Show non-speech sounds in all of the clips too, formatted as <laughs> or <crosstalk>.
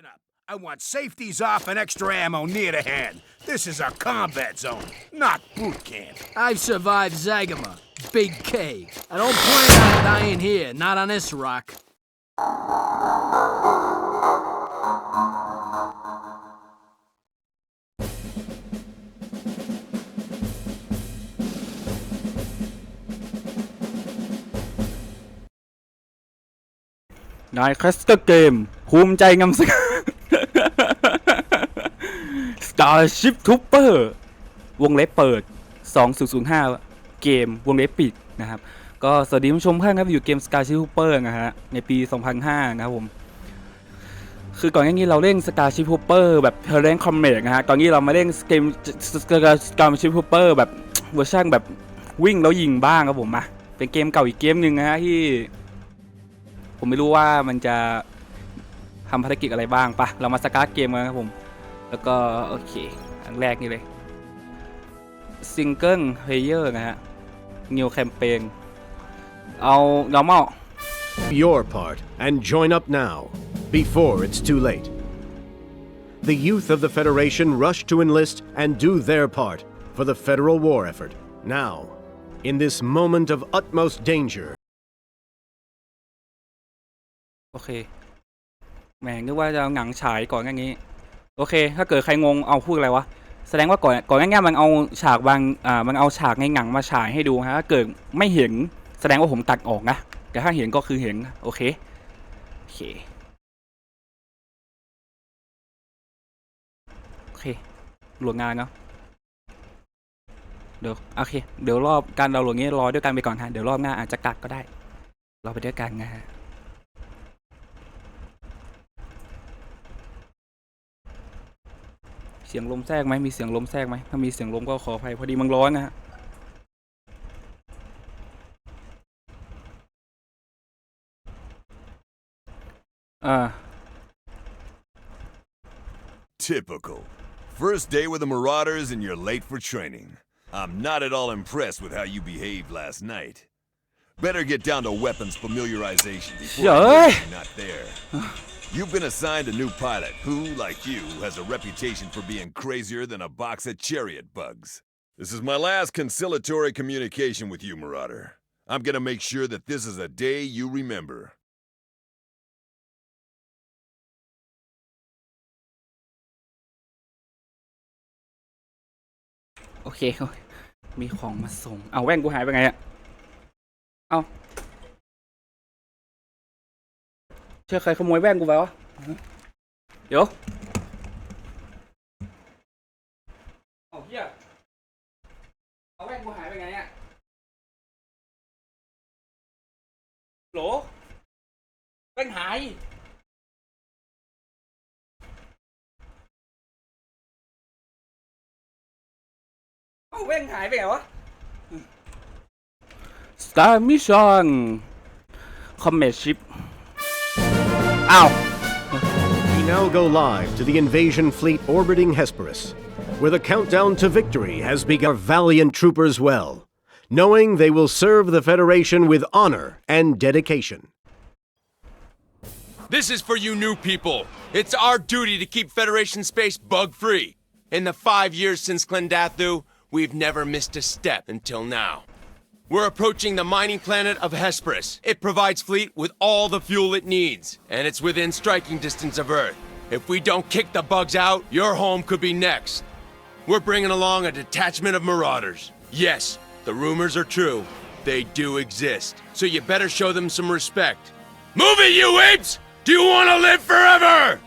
Listen up. I want safeties off and extra ammo near to hand. This is a combat zone, not boot camp. I've survived Zagama, Big K. I don't plan on dying here, not on this rock. Nine Game Starship Trooper วงเล็บเปิด 2005 เกมวงเล็บปิดนะครับก็สวัสดีผู้ชมเพื่อนครับอยู่เกม Starship Trooper นะฮะในปี 2005นะครับผมคือก่อนหน้านี้เราเล่น Starship Trooper แบบเล่นคอมเมดนะฮะตอนนี้เรามาเล่นเกม Starship Trooper แบบเวอร์ชันแบบวิ่งแล้วยิงบ้างครับผมมาเป็นเกมเก่าอีกเกมหนึ่งนะฮะที่ ผมไม่รู้ว่ามันจะทำภารกิจอะไรบ้างปะเรามาสการ์ดเกมกันครับผม แล้วก็โอเคอันแรกนี่เลยซิงเกิลเพลเยอร์นะฮะ New Campaign เอา normal your part and join up now, before it's too late. The youth of the Federation rush to enlist and do their part for the federal war effort. Now, in this moment of utmost danger. Okay. แหมนึกว่าจะหนังฉายก่อนอย่างนี้โอเค ถ้าเกิดใครงงเอาพูดอะไรวะแสดงว่าก่อนก่อนง่าย้มันเอาฉากบางอ่ามันเอาฉากในหนังมาฉายให้ดูฮะถ้าเกิดไม่เห็นแสดงว่าผมตัดออกนะแต่ถ้าเห็นก็คือเห็นโอเคโอเคโอเค หลวงงานเนาะเดี๋ยวโอเค เดี๋ยวรอบการเราหลวงนี้รอด้วยกันไปก่อนฮะเดี๋ยวรอบหน้าอาจจะกัดก็ได้เราไปด้วยกันนะฮะเสียงลมแทรกไหม มีเสียงลมแทรกไหมถ้ามีเสียงลมก็ขออภัยพอดีมันร้อนนะฮะอ่า Typical. First day with the Marauders and you're late for training. I'm not at all impressed with how you behaved last night. Better get down to weapons familiarization before you're not there. You've been assigned a new pilot who, like you, has a reputation for being crazier than a box of chariot bugs. This is my last conciliatory communication with you, Marauder. I'm gonna make sure that this is a day you remember. Okay, <laughs> มีของมาส่งชื่อใครขโมยแว่นกูไปวะ เดี๋ยวเอายเอาแว่นกูหายไปไงอะโหลแว่หายเอาแว่นหายไปไงวะ Star Mission c o m e Ow! We now go live to the invasion fleet orbiting Hesperus, where the countdown to victory has begun. Valiant troopers well, knowing they will serve the Federation with honor and dedication. This is for you new people. It's our duty to keep Federation space bug-free. In the five years since Clendathu, we've never missed a step until now. We're approaching the mining planet of Hesperus. It provides fleet with all the fuel it needs, and it's within striking distance of Earth. If we don't kick the bugs out, your home could be next. We're bringing along a detachment of marauders. Yes, the rumors are true. They do exist. So you better show them some respect. Move it, you apes! Do you want to live forever?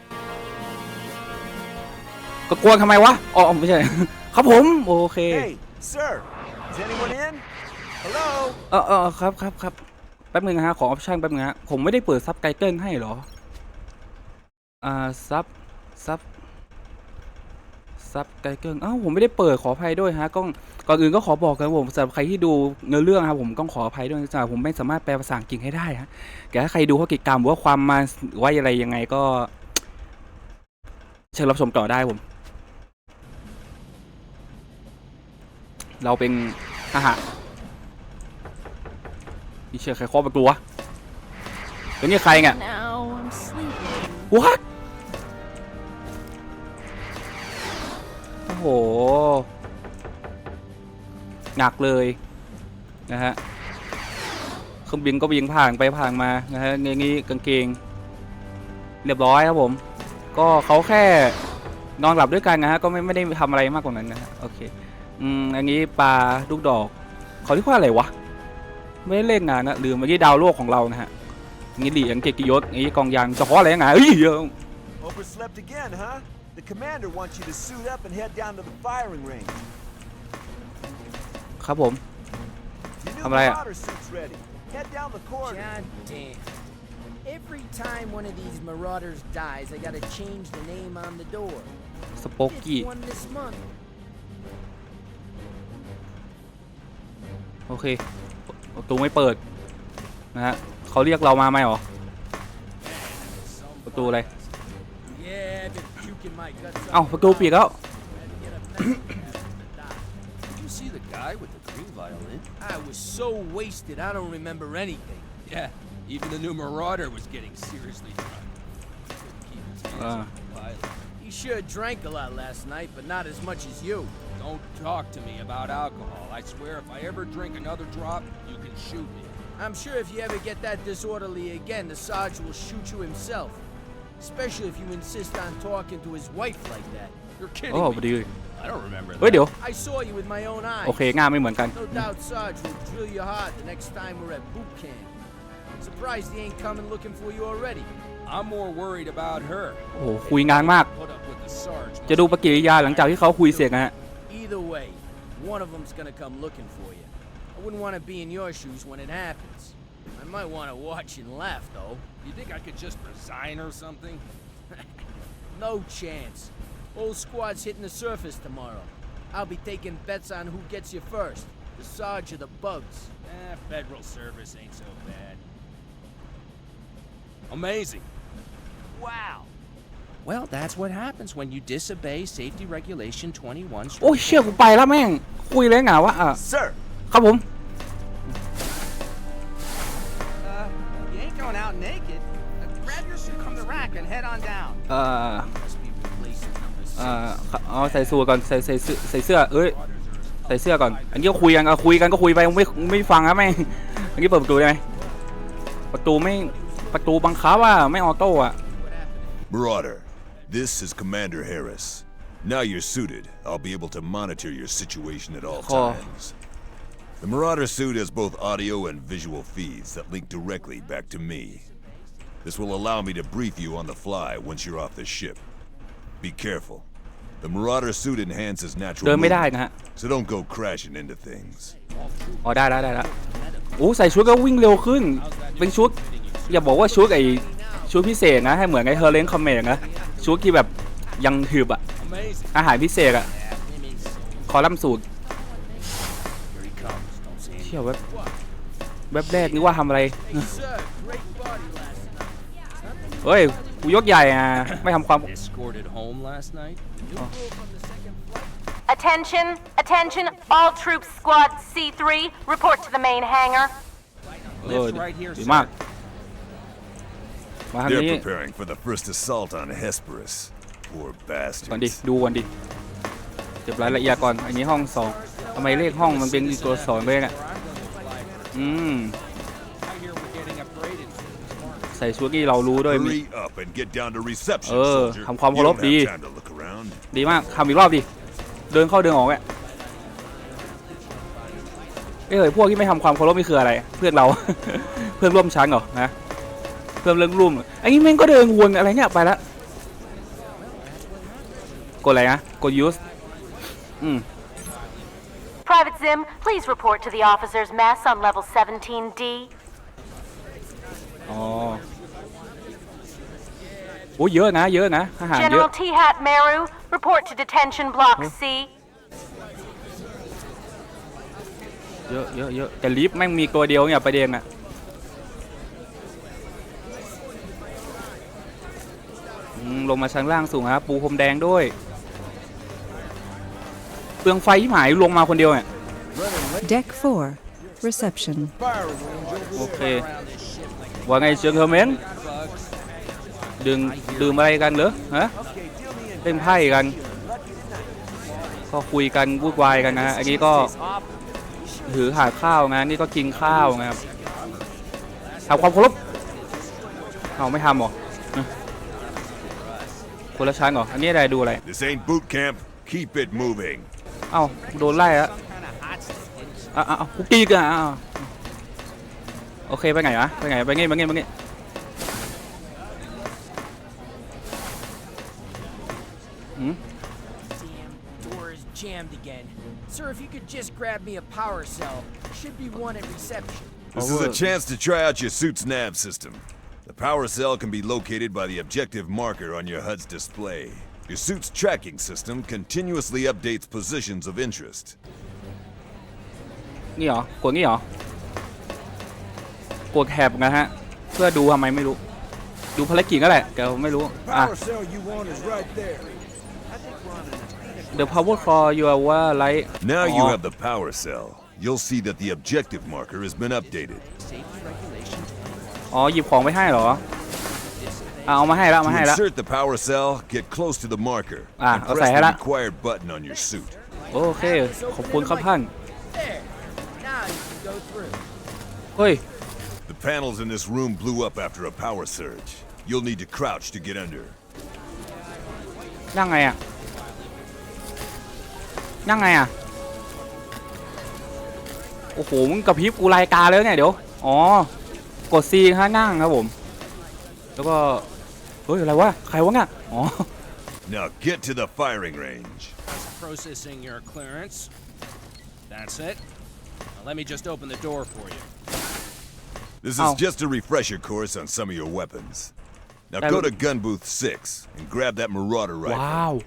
ครับผม โอเค <laughs> Hey, sir, is anyone in? เออเออครับครับครับแป๊บนึงฮะของออปชั่นแป๊บนึงฮะผมไม่ได้เปิดซับไกเติลให้หรออ่าซับซับซับไกเติลอ้าวผมไม่ได้เปิดขออภัยด้วยฮะก็ก่อนอื่นก็ขอบอกกันผมสำหรับใครที่ดูเนื้อเรื่องครับผมต้องขออภัยด้วยจ้าผมไม่สามารถแปลภาษาอังกฤษให้ได้ฮะแต่ถ้าใครดูข้อกิจกรรมว่าความมาว่าอะไรยังไงก็เชิญรับชมต่อได้ผม เราเป็นอาหารี่เชื่อใครขคอประตูวะเดี๋ยวนี่ใครไงี่ w h a t โอ้โห หนักเลยนะฮะ เครื่องบินก็บินผ่านไปผ่านมานะฮะในนี้กางเกง เรียบร้อยครับผม ก็เขาแค่นอนหลับด้วยกันนะฮะก็ไม่ไม่ได้ทำอะไรมากกว่านั้นนะฮะโอเค อืมอันนี้ปลาลูกดอกเขาเรียกว่าอะไรวะไม่ได้เล่นงานนะลืมเมื่อกี้ดาวโลกของเรานะฮะงี้หลีอังเกตกิยศงี้กองยางเฉพาะอะไรงานเฮ้ยเยอะ Overslept again, huh? The commander wants you to suit up and head down to the firing range. ครับผม Your new I'm like- marauder suit's ready. Head down the corridor. God damn. Every time one of these marauders dies, I gotta change the name on the door. สโปก It's กี้ one this month. โอเคประตูไม่เปิดนะฮะเขาเรียกเรามาไหมหรอประตูอะไรเอ้าประตูปิดแล้ว see the guy with the green violin? I was so wasted, I don't remember anything. Yeah, even the new Marauder was getting seriously drunk. Uh. He sure drank a lot last night, but not as much as you. Don't talk to me about alcohol. I swear if I ever drink another drop, you and shoot me. I'm sure if you ever get that disorderly again, the Sarge will shoot you himself. Especially if you insist on talking to his wife like that. You're kidding oh, me. Dude. I don't remember that. เฮ้ยเดี๋ยว I saw you with my own eyes. Okay, โอเคหน้าไม่เหมือนกัน No doubt Sarge will drill your heart the next time we're at boot camp. Surprised he ain't coming looking for you already. I'm more worried about her. โอ้คุยงานมาก oh, Either way, one of them's gonna come looking for you. Wouldn't want to be in your shoes when it happens. I might want to watch and laugh, though. You think I could just resign or something? <laughs> no chance. Old squad's hitting the surface tomorrow. I'll be taking bets on who gets you first, the Sarge or the Bugs. Eh, federal service ain't so bad. Amazing. Wow. Well, that's what happens when you disobey safety regulation 21. โอ้เชี่ยกูไปแล้วแม่งคุยเลยเหงาวะอ่ะ Sir out naked. Grab your suit from the rack and head on down. เออเออเอาใส่สูทก่อนใส่ใส่ใส่เสื้อเอ้ย ใส่เสื้อก่อน อันนี้ก็คุยกันเอาคุยกันก็คุยไปไม่ไม่ฟังครับแม่งอันนี้เปิดประตูได้ไหมประตูไม่ ประตูบังคับว่าไม่ออโต้อะ b r o t h e r this is Commander Harris. Now you're suited. I'll be able to monitor your situation at all times. The Marauder suit has both audio and visual feeds that link directly back to me. This will allow me to brief you on the fly once you're off the ship. Be careful. The Marauder suit enhances เดิ natural นไม่ได้ movement, นะฮะ so don't go crashing into things. อ๋อได้ได้ได้แล้วโอ้ใส่ชุดก็วิ่งเร็วขึ้นเป็นชุดอย่าบอกว่าชุดไอชุดพิเศษนะให้เหมือนไอเฮอร์เลนคอมเมดนะชุดที่แบบยังหืบอะอาหารพิเศษอะคอลัมน์สูตรชี่ยว็บบแบบแรกนี่ว่าทำอะไรเฮ้ยกูยกใหญ่อ่ะไม่ทำความ a t t e n t i o n attention, all troops squad C3, report to the main hangar. เออดีมาก มาทาง They're ี preparing for the first assault on Hesperus. Poor กดิ bastards. ดูก่อนดิเก็บรายละเอียดก่อน อันนี้ห้องสองทำไมเลขห้องมันเป็นตัวสองไปเนี่ยใส่ชูกี้เรารู้ด้วยมีเออ ทำความเคารพดี ดีมาก ทำอีกรอบดิ เดินเข้าเดินออกแหละเอ้ยพวกที่ไม่ทำความเคารพนี่คืออะไร เพื่อนเรา เพื่อนร่วมชั้นเหรอนะเพื่อนเรื่องร่วมไอ้นี่แม่งก็เดินวนอะไรเนี่ย ไปละกดอะไรนะ กดยูสอืม Zim, please report to the officer's mess on level 17D. อ h โอ้เยอะนะ เยอะนะอาหารเยอะ General T Hat Meru, report to detention block C. เยอะเยอะเยอะแต่ลิฟต์แม่งมีตัวเดียวเนี่ยประเด็นอะอลงมาชั้นล่างสูงครับปูพรมแดงด้วย เปลืองไฟที่หายลงมาคนเดียวเนี่ย Deck 4, reception. Ok. Và ngày ช r ư ờ n g hơ mến. Đừng đừng bay gần nữa, hả? ฮะ m hai gần. ก็คุยกันุ่นวายกันนะอันนี้ก็ถือหาข้าวนะนี่ก็กินข้าวนะครับทำความเคารพเอาไม่ทำหรอคนละชั้นเหรอ อันนี้อะไรดูอะไร a n o i เอ้าโดนไล่แล้วอ้าวอ้าวกูตีกันอ้าวโอเคไปไงวะไปไงไปไงไปไงไปไงอืม Damn, door is jammed again. Sir, if you could just grab me a power cell, should be one at reception. This is a chance to try out your suit's nav system. The power cell can be located by the objective marker on your HUD's display. Your suit's tracking system continuously updates positions of interest. นี่เหรอกดนี่เหรอกดแถบนะฮะ เพื่อดูทำไมไม่รู้ ดูภารกิจก็แหละแต่ไม่รู้ อ่ะ The power core you are what l i g e Now you have the power cell. You'll see that the objective marker has been updated. อ๋อ หยิบของไปให้เหรอ อ่าเอามาให้แล้วมาให้แล้ว insert the power cell, get close to the marker Ah, a เอาใส่ให้ละ r โอเค ขอบคุณครับท่านเฮ้ย The panels in this room blew up after a power surge. You'll need to crouch to get under. นั่งไงอ่ะนั่งไงอ่ะโอ้โหมึงกระพริบกูรายการแล้วเนี่ยเดี๋ยวอ๋อกดซีฮะนั่งครับผมแล้วก็เฮ้ยอะไรวะใครวะเนี่ยอ๋อ Now get to the firing range. Processing your clearance. That's it. Let me just open the door for you. This oh. is oh. just a refresher course on some of your weapons. Now that go would... to gun booth 6 and grab that marauder rifle. Wow.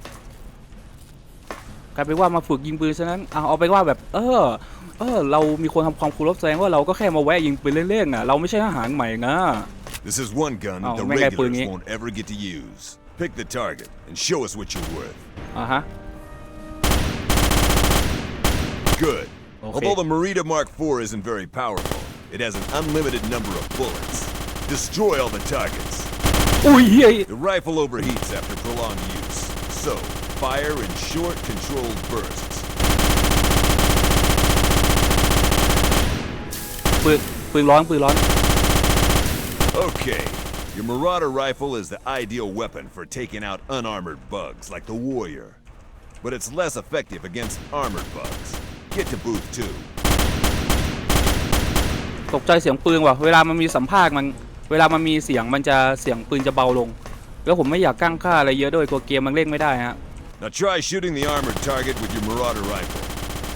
ว้าวกลายเป็นว่ามาฝึกยิงปืนซะนั้นอ่ะเอาไปว่าแบบเออเออเรามีคนทำความเคารพแสดงว่าเราก็แค่มาแวะยิงปืนเล่นๆอ่ะเราไม่ใช่ทหารใหม่นะ This is one gun oh, that the regulars won't ever get to use. Pick the target and show us what you're worth. Uh huh. Good. Although the Marita Mark IV isn't very powerful, it has an unlimited number of bullets. Destroy all the targets. The rifle overheats after prolonged use, so fire in short, controlled bursts. Okay, your Marauder rifle is the ideal weapon for taking out unarmored bugs like the Warrior, but it's less effective against armored bugs. Get to b o o t two. ตกใจเสียงปืนว่ะ เวลามันมีสัมภาษณ์มัน เวลามันมีเสียงมันจะเสียงปืนจะเบาลง แล้วผมไม่อยากกั้งค่าอะไรเยอะด้วย กลัวเกมมันเล่นไม่ได้ฮะ Now try shooting the armored target with your Marauder rifle.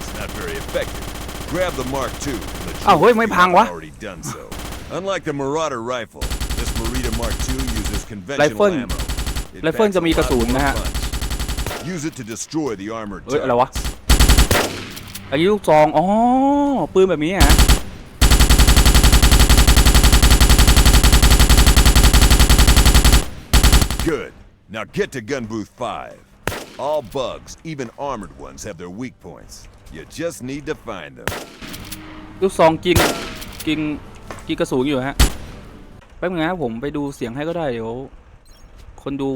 It's not very effective. Grab the Mark II. a n the a m y o p h y pang if you've wa? Already done so. Unlike the Marauder rifle, this Marita Mark II uses conventional Rifle. ammo. It Rifle packs a จะมีกระสุน lot more นะฮะ punch. Use it to destroy the armored เอ้ย target. อะไรวะอันนี้ลูกซอง อ๋อ ปืนแบบนี้ฮะเ o o d now get to gun booth five all bugs even armored ones have their weak points you just need to find them ลูกซองกินกินกินกระสุนอยู่ฮะแป๊บนึงนะผมไปดูเสียงให้ก็ได้เดี๋ยวคนดู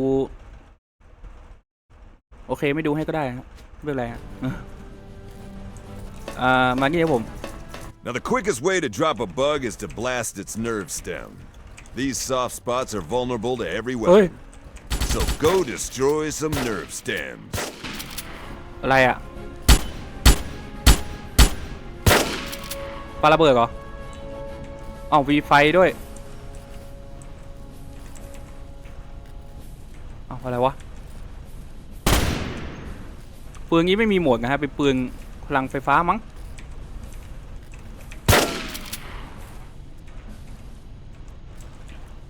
โอเคไม่ดูให้ก็ได้ครับไม่เป็นไรฮะอ่ามานี่ครับผม uh, Now, the quickest way to drop a bug is to blast its nerve stem. These soft spots are vulnerable to every weapon. So go destroy some nerve stems. อะไรอะปาระเบิดเหรออ้าววีไฟด้วยอ้าวอะไรวะปืนนี้ไม่มีโหมดนะครับเป็นปืนพลังไฟฟ้ามั้ง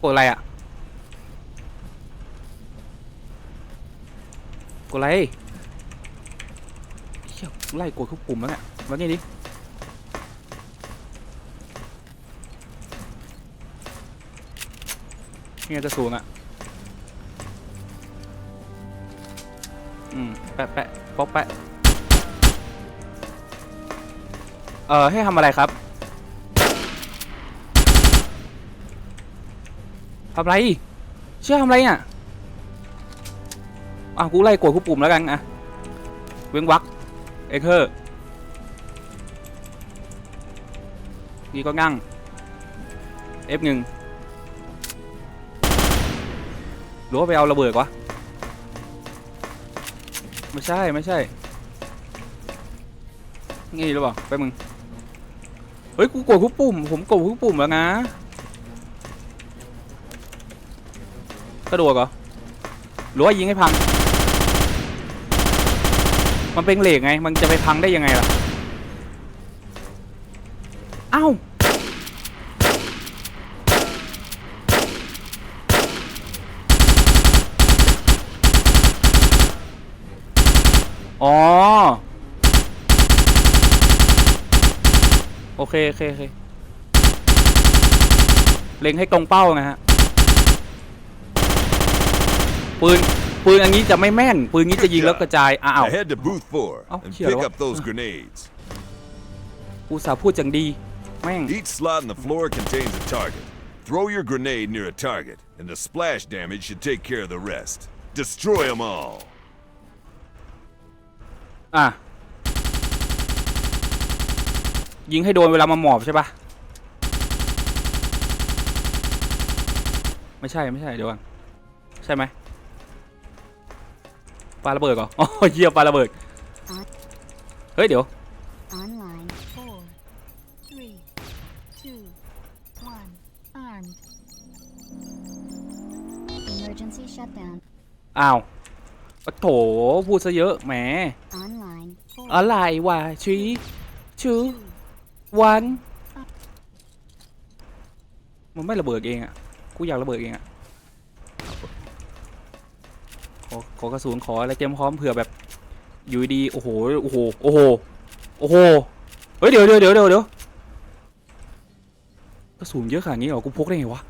กดอะไรอ่ะกดอะไรเชี่ยไล่กดทุกปุ่มแล้วเนี่ยวันนี้ดินี่จะสูงอ่ะอืมแปะแปะป๊อกแปะเออให้ทำอะไรครับทำไรเชื่อทำไรเนี่ย อ่ะ กูไล่กดผู้ปุ่มแล้วกันอ่ะเว้งวัก เอเคอร์นี่ก็งั่ง F1 หรือว่าไปเอาระเบิดวะไม่ใช่ ไม่ใช่นี่หรือเปล่าไปมึงเฮ้ยกูกดทุกปุ่ม ผมกดทุกปุ่ม แล้วนะ กระโดดเหรอหรือว่ายิงให้พัง มันเป็นเหล็กไง มันจะไปพังได้ยังไงล่ะเอ้าอ๋อโอเคโอเคโอเคเล็งให้ตรงเป้านะฮะ ปืน ปืนอันนี้จะไม่แม่น ปืนนี้จะยิงแล้วกระจายอ้าว Head to booth four and pick up those grenades อุตส่าห์พูดจังดี แม่ง Each slot in the floor contains a target Throw your grenade near a target and the splash damage should take care of the rest Destroy them all อ่ะยิงให้โดนเวลามาหมอบใช่ปะไม่ใช่ไม่ใช่เดี๋ยวก่อนใช่ไหมปลาระเบิดก่อนอ๋อเยี่ยปลาระเบิด เฮ้ยเดี๋ยวอ้าวโถพูดซะเยอะแหมอะไรวะชี้ชื้อวันมันไม่ระเบิดเองอ่ะกูอยากระเบิดเองอ่ะขอขอกระสุนขออะไรเตรียมพร้อมเผื่อแบบอยู่ดี โอ้โห โอ้โหโอ้โหโอ้โหเฮ้ยเดี๋ยวเดี๋ยวเดี๋ยวเดี๋ยวกระสุนเยอะขนาดนี้เหรอกูพกได้ไงวะ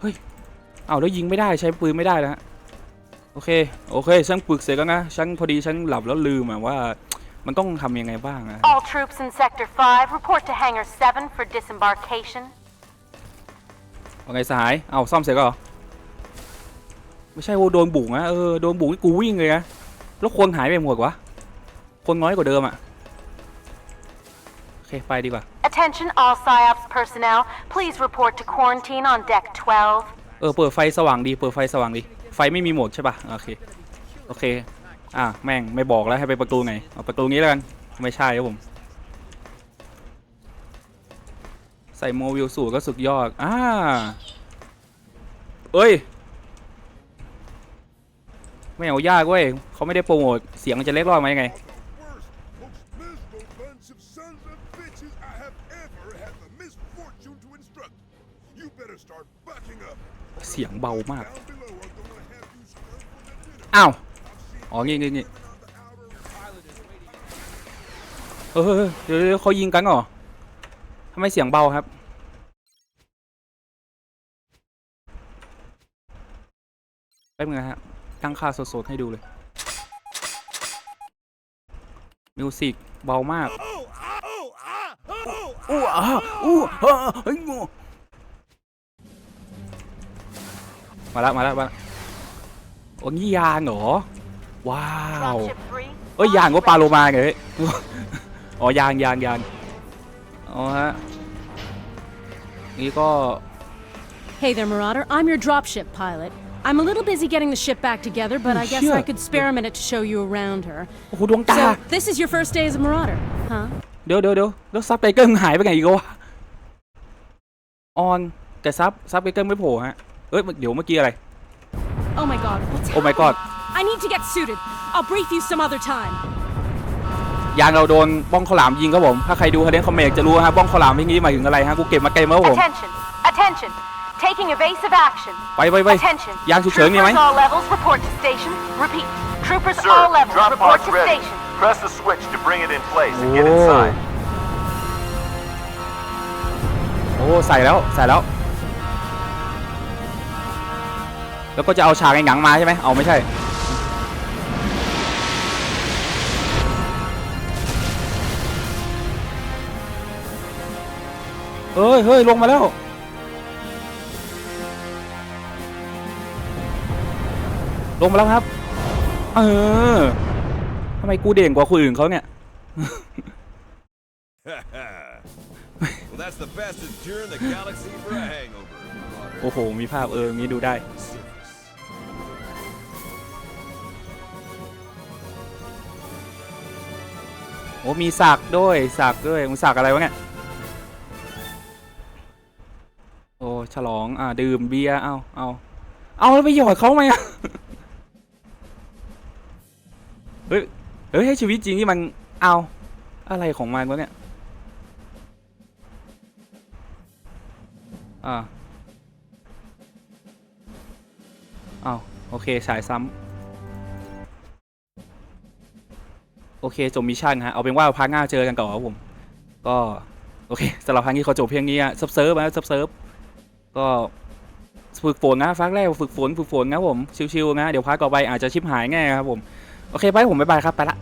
เฮ้ยเอาแล้วยิงไม่ได้ใช้ปืนไม่ได้นะโอเค โอเคฉันปลึกเสร็จแล้วนะฉันพอดีฉันหลับแล้วลืมอ่ะว่ามันต้องทำยังไงบ้างอะ All troops in Sector 5 report to Hangar 7 for disembarkation. ว่าไงสหายเอาซ่อมเสร็จก็ไม่ใช่ว่าโดนบุกนะเออ โดนบุกนี่กูวิ่งเลยนะแล้วคนหายไปหมดวะคนน้อยกว่าเดิมอะโอเค ไปดีกว่า Attention all PSYOPs personnel, please report to quarantine on Deck 12. เออ เปิดไฟสว่างดี เปิดไฟสว่างดี ไฟไม่มีหมดใช่ป่ะ โอเค โอเคอ่ะแม่งไม่บอกแล้วให้ไปประตูไหนเอาประตูนี้แล้วกันไม่ใช่ครับผมใส่โมวิลสูตรก็สุดยอดอ่าเอ้ยไม่เอายากเว้ยเขาไม่ได้โปรโมทเสียงจะเล็กรอดไหมไงเสียงเบามากอ้าวอ๋อนี่นี่นี่เฮ้ยเดี๋ยวเขายิงกันเหรอ ทำไมเสียงเบา ครับแป๊บนึงนะฮะ ตั้งค่าสดๆให้ดูเลย มิวสิกเบามากอู้อ้าอู้ฮ่าเฮ้ยงูมา ละ มา ละมาลโอ้ยยานเหรอว้าวเอ้ยยางก็ปลาโลมาไงเฮ้ยอ๋อยางยางยางอ๋อฮะนี่ก็ Hey there, Marauder. I'm your dropship pilot. I'm a little busy getting the ship back together, but I guess I could spare a minute to show you around her. โอ้โหดวงตา So this is your first day as a Marauder, huh? เดี๋ยวเดี๋ยวเดี๋ยวแล้วซับไตเกิลหายไปไหนอีกวะออนแต่ซับซับไตเกิลไม่โผล่ฮะเอ้ยเดี๋ยวเมื่อกี้อะไร Oh my God. What's โอ้ my god happening? I need to get suited. I'll brief you some other time. ยางเราโดนบ้องขลามยิงครับผมถ้าใครดูคาเดนคอมเมกจะรู้ฮะบ้องขลามยิงนี้หมายถึงอะไรฮะกูเก็บมาไกลมากครผม Attention, attention. Taking evasive action. ไปไปไปยางฉุกเฉินมีไหม Troopers all levels report to station. Repeat. Troopers all levels r o p report pod's to ready. station. Press the switch to bring it in place and get inside. โอ้ใส่แล้วใส่แล้ว แล้วก็จะเอาฉากในหนังมาใช่ไหมเอาไม่ใช่เอ้ย เฮ้ย ลงมาแล้ว ลงมาแล้วครับ เออ ทำไมกูเด่งกว่าคนอื่นเขาเนี่ย well, that's the fastest cure in the galaxy for a hangover. โอ้โห มีภาพ เออ มีดูได้ โอ้ มีสักด้วยสักด้วยมึงสักอะไรวะเนี่ยโอ้ฉลองอ่าดื่มเบียร์เอาเอาเอาแล้วไปหยอดเขาไหมเฮ้ยเฮ้ยให้ชีวิตจริงที่มันเอาอะไรของมันวะเนี่ยอ่าเอาโอเคฉายซ้ำโอเค จบมิชชั่นฮะเอาเป็นว่าพาร์ทหน้าเจอกันก่อนครับผม ก็โอเคสำหรับพาร์ทนี้ขอจบเพียงนี้อะซับเซิร์ฟนะซับเซิร์ฟก็ฝึกฝนนะฟักแรกฝึกฝนฝึกฝนนะผมชิวๆนะเดี๋ยวพักก่อไปอาจจะชิปหายง่ายครับผมโอเคไปผมบายปครับไปละ